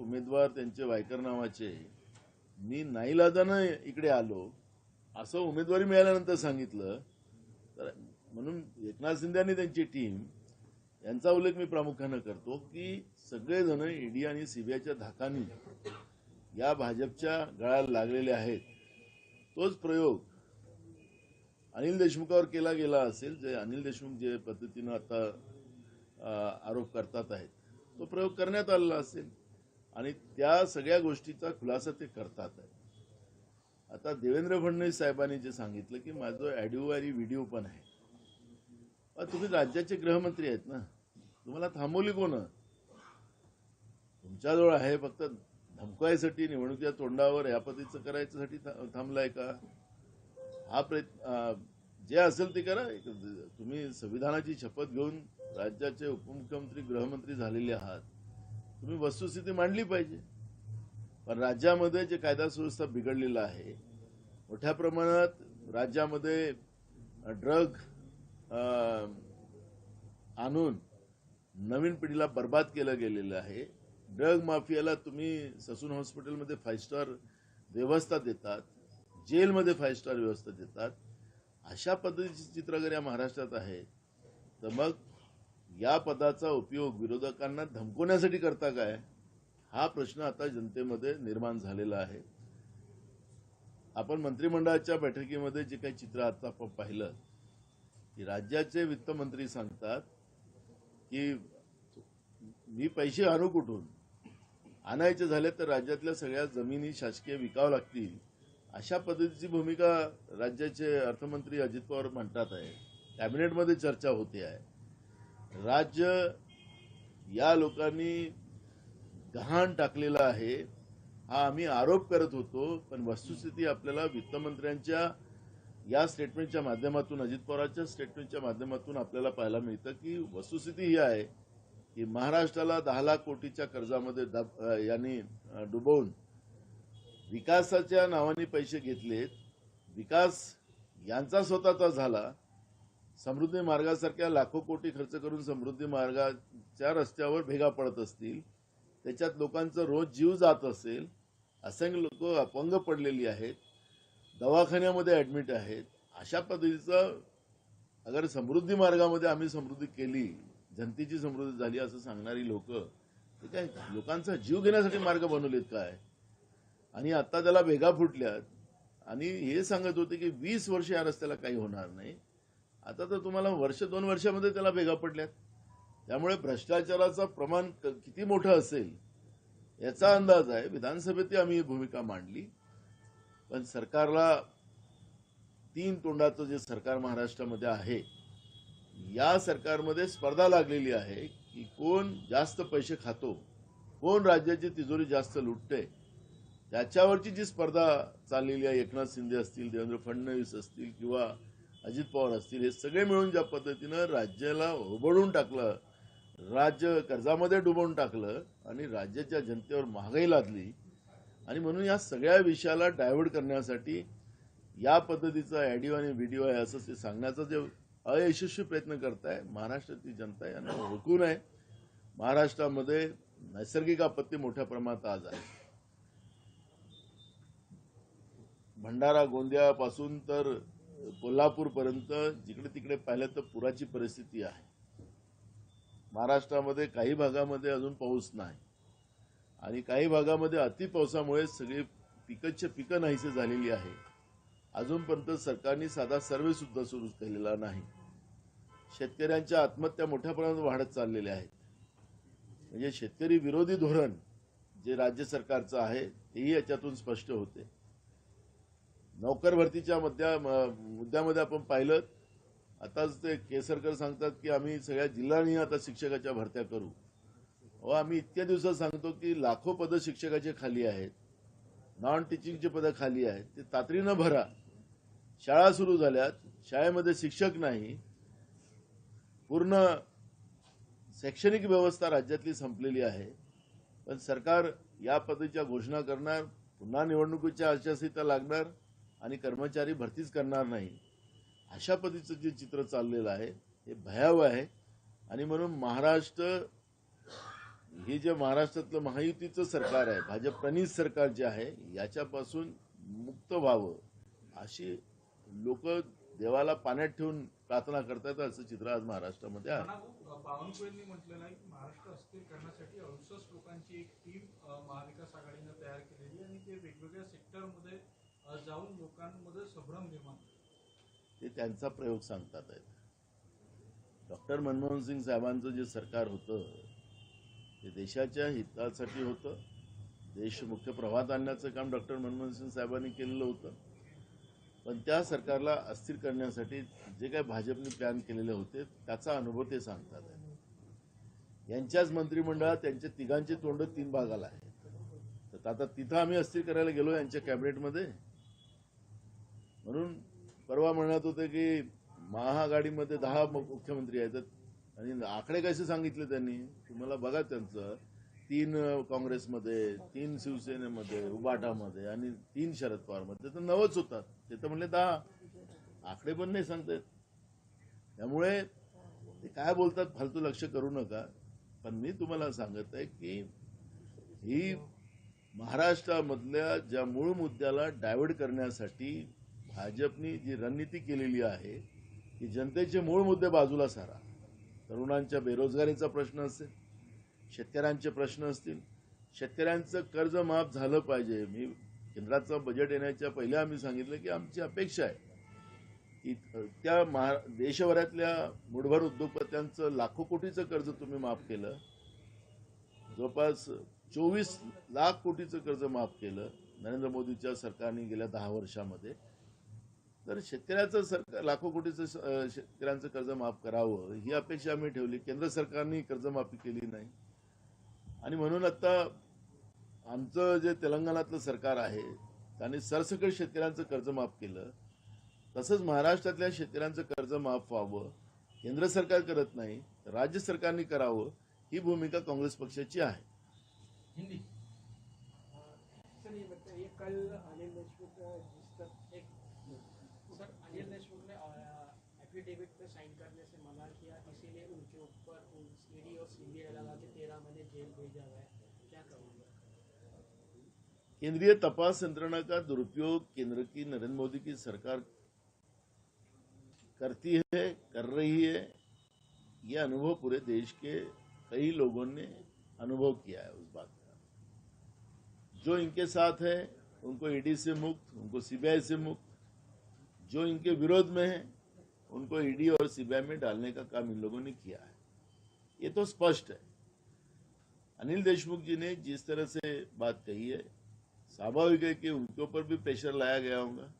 उमेदवार त्यांचे वायकर नावाचे मी नाईलाजानं इकडे आलो असं उमेदवारी मिळाल्यानंतर सांगितलं. तर म्हणून एकनाथ शिंदे आणि त्यांची टीम यांचा उल्लेख मी प्रामुख्यानं करतो की सगळेजण ईडी आणि सीबीआयच्या धाकानी या भाजपच्या गळाला लागलेले आहेत. तोच प्रयोग अनिल देशमुखावर केला गेला असेल जे अनिल देशमुख जे पद्धतीनं आता आरोप करतात आहेत तो प्रयोग करण्यात आलेला असेल. आणि त्या सगळ्या गोष्टीचा खुलासा ते करतात. आहे आता देवेंद्र फडणवीस साहेबांनी जे सांगितलं की माझं ऑडिओ आणि व्हिडिओ पण आहे. तुम्ही राज्याचे गृहमंत्री आहेत ना. तुम्हाला थांबवली कोण? तुमच्याजवळ आहे फक्त धमकायसाठी निवडणुकीच्या तोंडावर या पद्धतीचं करायच्यासाठी थांबलाय का? हा प्रयत्न जे असेल ते करा. तुम्ही संविधानाची शपथ घेऊन राज्याचे उपमुख्यमंत्री गृहमंत्री झालेले आहात. तुम्ही वस्तुस्थिती मांडली पाहिजे. पण राज्यामध्ये जे कायदा सुव्यवस्था बिघडलेलं आहे मोठ्या प्रमाणात राज्यामध्ये ड्रग आणून नवीन पिढीला बर्बाद केलं गेलेलं आहे. ड्रग माफियाला तुम्ही ससून हॉस्पिटलमध्ये फाईव्ह स्टार व्यवस्था देतात जेलमध्ये फाईव्ह स्टार व्यवस्था देतात. अशा पद्धतीचे चित्र अगर या महाराष्ट्रात आहे. तर मग या पदाचा उपयोग विरोधकांना धमकवण्यासाठी करता काय? हा प्रश्न आता जनतेमध्ये निर्माण झालेला आहे. आपण मंत्रिमंडळाच्या बैठकीमध्ये जे काही चित्र आता आपण पाहिलं की राज्याचे वित्तमंत्री सांगतात की मी पैसे आणू कुठून? आणायचे झाले तर राज्यातल्या सगळ्या जमिनी शासकीय विकावं लागतील. अशा पद्धतीची भूमिका राज्याचे अर्थमंत्री अजित पवार म्हणतात आहे. कॅबिनेटमध्ये चर्चा होते आहे. राज्य या लोकांनी गहाण टाकलेलं आहे. हा आम्ही आरोप करत होतो पण वस्तुस्थिती आपल्याला वित्तमंत्र्यांच्या या स्टेटमेंटच्या माध्यमातून अजित पवारांच्या स्टेटमेंटच्या माध्यमातून आपल्याला पाहायला मिळतं की वस्तुस्थिती ही आहे की महाराष्ट्राला दहा लाख कोटीच्या कर्जामध्ये दब- यांनी डुबवून विकासाच्या नावाने पैसे घेतलेत. विकास यांचा स्वतःचा झाला. समृद्धी मार्गासारख्या लाखो कोटी खर्च करून समृद्धी मार्गाच्या रस्त्यावर भेगा पडत असतील त्याच्यात लोकांचा रोज जीव जात असेल असंख्य लोक अपंग पडलेली आहेत दवाखान्यामध्ये ऍडमिट आहेत अशा पद्धतीचं अगर समृद्धी मार्गामध्ये आम्ही समृद्धी केली जनतेची समृद्धी झाली असं सांगणारी लोक ते काय लोकांचा जीव घेण्यासाठी मार्ग बनवलेत काय? आणि आता त्याला भेगा फुटल्यात. आणि हे सांगत होते की वीस वर्ष या रस्त्याला काही होणार नाही. आता तर तुम्हाला वर्ष दोन वर्षामध्ये त्याला भेगा पडल्यात. त्यामुळे भ्रष्टाचाराचं प्रमाण किती मोठं असेल याचा अंदाज आहे. विधानसभेत आम्ही ही भूमिका मांडली. पण सरकारला तीन तोंडाचं जे सरकार महाराष्ट्रामध्ये आहे या सरकारमध्ये स्पर्धा लागलेली आहे की कोण जास्त पैसे खातो कोण राज्याची तिजोरी जास्त लुटते. त्याच्यावरची जी स्पर्धा चाललेली आहे एकनाथ शिंदे असतील देवेंद्र फडणवीस असतील किंवा अजित पवार असतील हे सगळे मिळून ज्या पद्धतीनं राज्याला उबडून टाकलं राज्य कर्जामध्ये डुबवून टाकलं आणि राज्याच्या जनतेवर महागाई लादली आणि म्हणून या सगळ्या विषयाला डायव्हर्ट करण्यासाठी या पद्धतीचा ऑडिओ आणि व्हिडिओ आहे असं ते सांगण्याचा जे अयशस्वी प्रयत्न करताय महाराष्ट्राची जनता यांना ओळखू नये महाराष्ट्रामध्ये नैसर्गिक आपत्ती मोठ्या प्रमाणात आज आहे. भंडारा गोंदियापासून तर कोल्हापूरपर्यंत जिकडे तिकडे पाहिलं तर पुराची परिस्थिती आहे. महाराष्ट्रामध्ये काही भागामध्ये अजून पाऊस नाही. आणि काही भागामध्ये अति पावसामुळे सगळी पिकंच्या पिकं नाहीसे झालेली आहे. अजूनपर्यंत सरकारने साधा सर्वे सुद्धा सुरू केलेला नाही. शेतकऱ्यांच्या आत्महत्या मोठ्या प्रमाणात वाढत चाललेल्या आहेत. म्हणजे शेतकरी विरोधी धोरण जे राज्य सरकारचं आहे तेही याच्यातून स्पष्ट होते. नोकर भरतीच्या मध्या मुद्द्यामध्ये आपण पाहिलं आताच ते केसरकर सांगतात की आम्ही सगळ्या जिल्ह्यांनी आता शिक्षकाच्या भरत्या करू. अहो आम्ही इतक्या दिवसात सांगतो की लाखो पदं शिक्षकाचे खाली आहेत नॉन टीचिंगचे पदं खाली आहेत ते तातडीनं भरा. शाळा सुरू झाल्यात शाळेमध्ये शिक्षक नाही. पूर्ण शैक्षणिक व्यवस्था राज्यातली संपलेली आहे. पण सरकार या पद्धतीच्या घोषणा करणार पुन्हा निवडणुकीच्या आचारसंहिता लागणार आणि कर्मचारी भरतीच करणार नाही. अशा पद्धतीचं जे चित्र चाललेलं आहे हे भयावह आहे. आणि म्हणून महाराष्ट्र हे जे महाराष्ट्रातलं महायुतीचं सरकार आहे भाजप प्रणित सरकार जे आहे याच्यापासून मुक्त व्हावं. अशी लोक देवाला पाण्यात ठेवून प्रार्थना करतात असं चित्र आज महाराष्ट्रामध्ये आहे. बावनकुळेंनी म्हटलेलं आहे की महाराष्ट्र अस्थिर करण्यासाठी अडुसष्ट लोकांची एक टीम महाविकास आघाडीनं तयार केलेली आणि ते वेगवेगळ्या सेक्टरमध्ये जाऊन लोकांमध्ये संभ्रम निर्माण ते त्यांचा प्रयोग सांगतात आहेत. डॉक्टर मनमोहन सिंग साहेबांचं जे सरकार होतं ते देशाच्या हितासाठी होतं. देश मुख्य प्रवाहात आणण्याचं काम डॉक्टर मनमोहन सिंग साहेबांनी केलेलं होतं. पण त्या सरकारला अस्थिर करण्यासाठी जे काही भाजपने प्लॅन केलेले होते त्याचा अनुभव ते सांगतात आहेत. यांच्याच मंत्रिमंडळात त्यांच्या तिघांचे तोंड तीन भागाला आहेत. तर आता तिथं आम्ही अस्थिर करायला गेलो यांच्या कॅबिनेटमध्ये म्हणून परवा म्हणत होते की महाआघाडीमध्ये दहा मुख्यमंत्री आहेत. आणि आकडे कसे सांगितले त्यांनी? तुम्हाला बघा त्यांचं. तीन काँग्रेसमध्ये तीन शिवसेनेमध्ये उबाटामध्ये आणि तीन शरद पवारमध्ये. तर नवच होतात. ते तर म्हणले दहा. आकडे पण नाही सांगतायत. त्यामुळे ते काय बोलतात फालतू लक्ष करू नका. पण मी तुम्हाला सांगत आहे की ही महाराष्ट्रामधल्या ज्या मूळ मुद्द्याला डायव्हर्ट करण्यासाठी भाजपनी जी रणनीती केलेली आहे की जनतेचे मूळ मुद्दे बाजूला सारा. तरुणांच्या बेरोजगारीचा प्रश्न असेल शेतकऱ्यांचे प्रश्न असतील शेतकऱ्यांचं कर्ज माफ झालं पाहिजे. मी केंद्राचं बजेट येण्याच्या पहिले आम्ही सांगितलं की आमची अपेक्षा आहे. की त्या महा देशभरातल्या मुठभर उद्योगपत्यांचं लाखो कोटीचं कर्ज तुम्ही माफ केलं. जवळपास चोवीस लाख कोटीचं कर्ज माफ केलं नरेंद्र मोदीच्या सरकारने गेल्या दहा वर्षामध्ये. तर शेतकऱ्याचं सरकार लाखो कोटीचं शेतकऱ्यांचं कर्ज माफ करावं ही अपेक्षा आम्ही ठेवली. केंद्र सरकारने कर्जमाफी केली नाही. आणि म्हणून आता आमचं जे तेलंगणातलं सरकार आहे त्याने सरसकट शेतकऱ्यांचं कर्ज माफ केलं. तसंच महाराष्ट्रातल्या शेतकऱ्यांचं कर्ज माफ व्हावं केंद्र सरकार करत नाही राज्य सरकारने करावं ही भूमिका काँग्रेस पक्षाची आहे. हिंदी. कल केंद्रीय तपास यंत्रणा का दुरुपयोग केंद्र की नरेंद्र मोदी की सरकार करती है, कर रही है यह अनुभव पूरे देश के कई लोगों ने अनुभव किया है उस बात का। जो इनके साथ है, उनको ईडी से मुक्त, उनको सीबीआई से मुक्त, जो इनके विरोध में है, उनको ईडी और सीबीआई में डालने का काम इन लोगों ने किया है। ये तो स्पष्ट है। अनिल देशमुख जी ने जिस तरह से बात कही है स्वाभाविक है कि उनके ऊपर भी प्रेशर लाया गया होगा।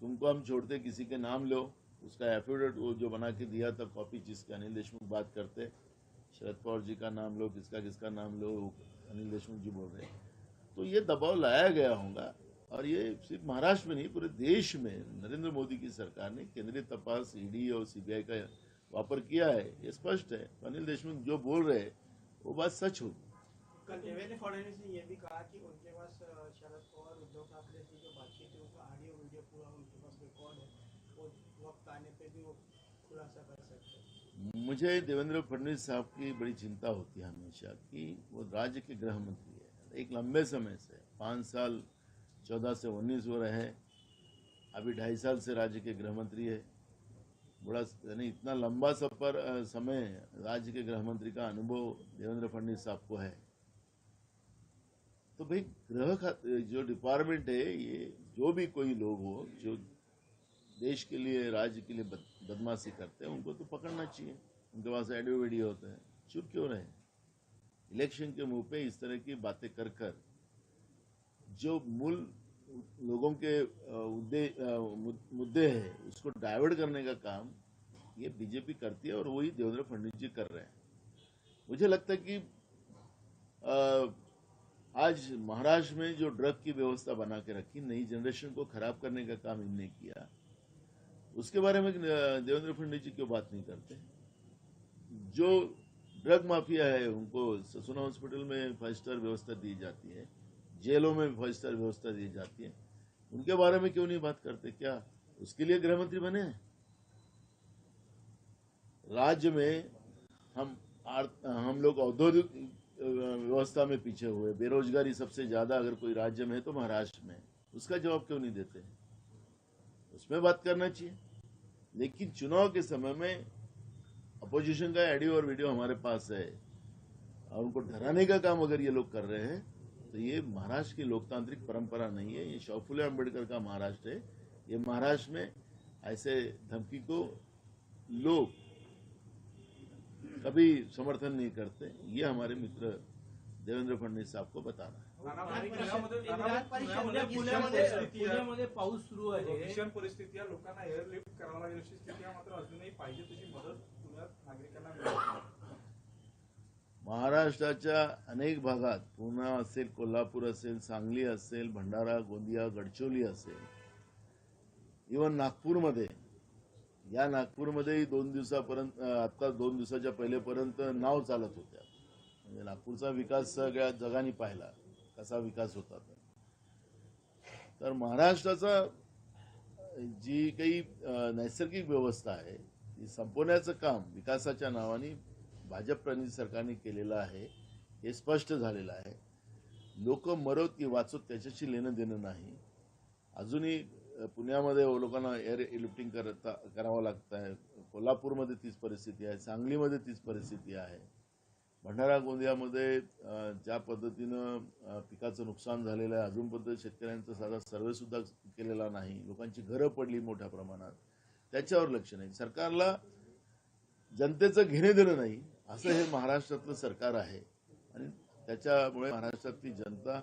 तुमको हम छोड़ते, किसी के नाम लो। उसका एफिडेविट वो जो बना के दिया था कॉपी जिसके अनिल देशमुख बात करते। शरद पवार जी का नाम लो, किसका किसका नाम लो, अनिल देशमुख जी बोल रहे। तो ये दबाव लाया गया होगा। और ये सिर्फ़ महाराष्ट्र में नहीं, पूरे देश में नरेंद्र मोदी की सरकार ने केंद्रीय तपास ईडी और सीबीआई का वापर किया है। ये स्पष्ट है। अनिल देशमुख जो बोल रहे, वो बात सच होगी। कल देवेंद्र फडणवीस ने यह भी कहा कि उनके पास शरद पवार उद्धव ठाकरे की जो बातचीत है उसका ऑडियो वीडियो पूरा उनके पास रिकॉर्ड है वो वक्त आने पे भी वो खुलासा कर सकते हैं। मुझे देवेंद्र फडणवीस साहब की बड़ी चिंता होती है हमेशा कि वो राज्य के गृह मंत्री है। एक लंबे समय से पाँच साल चौदह से उन्नीस हो रहे हैं अभी ढाई साल से राज्य के गृह मंत्री है। बड़ा यानी इतना लंबा सफ़र समय राज्य के गृह मंत्री का अनुभव देवेंद्र फडणवीस साहब को है। तो भाई गृह जो डिपार्टमेंट है ये जो भी कोई लोग हो जो देश के लिए राज्य के लिए बदमाशी करते हैं उनको तो पकड़ना चाहिए। उनके पास वीडियो होते हैं। चुप क्यों रहे? इलेक्शन के मुँह पे इस तरह की बातें कर कर जो मूल लोगों के मुद्दे हैं उसको डाइवर्ट करने का काम ये बीजेपी करती है और वही देवेंद्र फडणवीस जी कर रहे हैं। मुझे लगता है कि अ, आज महाराष्ट्र में जो ड्रग की व्यवस्था बना के रखी, नई जनरेशन को खराब करने का काम इनने किया। उसके बारे में देवेंद्र फडणवीस जी क्यों बात नहीं करते? जो ड्रग माफिया है, उनको ससुना हॉस्पिटल में फाइव स्टार व्यवस्था दी जाती है, जेलों में फाइव स्टार व्यवस्था दी जाती है। उनके बारे में क्यों नहीं बात करते? क्या उसके लिए गृह मंत्री बने? राज्य में हम आर्थ- हम लोग औद्योगिक व्यवस्था में पीछे हुए। बेरोजगारी सबसे ज़्यादा अगर कोई राज्य में है तो महाराष्ट्र में उसका जवाब क्यों नहीं देते हैं? उसमें बात करना चाहिए। लेकिन चुनाव के समय में अपोजिशन का ऑडियो और वीडियो हमारे पास है और उनको डराने का काम अगर ये लोग कर रहे हैं तो ये महाराष्ट्र की लोकतांत्रिक परंपरा नहीं है। ये शौफुले अंबेडकर का महाराष्ट्र है। ये महाराष्ट्र में ऐसे धमकी को लोग कभी समर्थन नहीं करते ये हमारे मित्र देवेंद्र फडणवीस साहब को बताना है पुण्यामध्ये- पाऊस सुरू आहे भीषण परिस्थिती आहे लोकांना एअरलिफ्ट करावं लागेल अशी स्थिती मात्र अजूनही पाहिजे तशी मदत पुण्यात नागरिकांना. महाराष्ट्राच्या अनेक भागात पुणे असेल कोल्हापूर असेल सांगली असेल भंडारा गोंदिया गडचिरोली असेल इवन नागपूरमध्ये या नागपूरमध्येही दोन दिवसापर्यंत आत्ता आता दोन दिवसाच्या पहिलेपर्यंत नाव चालत होत्या. म्हणजे नागपूरचा विकास सगळ्या जगाने पाहिला कसा विकास होता तर. महाराष्ट्राचा जी काही नैसर्गिक व्यवस्था आहे ती संपवण्याचं काम विकासाच्या नावाने भाजप प्रणित सरकारने केलेलं आहे हे स्पष्ट झालेलं आहे. लोक मरोत की वाचोत त्याच्याशी लेणं देणं नाही. अजूनही पुण्यामध्ये हो लोकांना एअर लिफ्टिंग करता करावं लागतं आहे. कोल्हापूरमध्ये तीच परिस्थिती आहे. सांगलीमध्ये तीच परिस्थिती आहे. भंडारा गोंदियामध्ये ज्या पद्धतीनं पिकाचं नुकसान झालेलं आहे अजून पद्धत शेतकऱ्यांचा साधा सर्वे सुद्धा केलेला नाही. लोकांची घरं पडली मोठ्या प्रमाणात. त्याच्यावर लक्ष नाही. सरकारला जनतेचं घेणे देणं नाही. असं हे महाराष्ट्रातलं सरकार आहे. आणि त्याच्यामुळे महाराष्ट्रातली जनता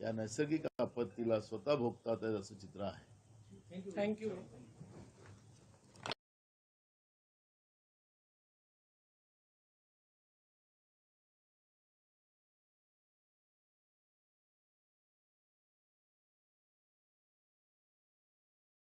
या नैसर्गिक आपत्तीला स्वतः भोगतात असं चित्र आहे. Thank you.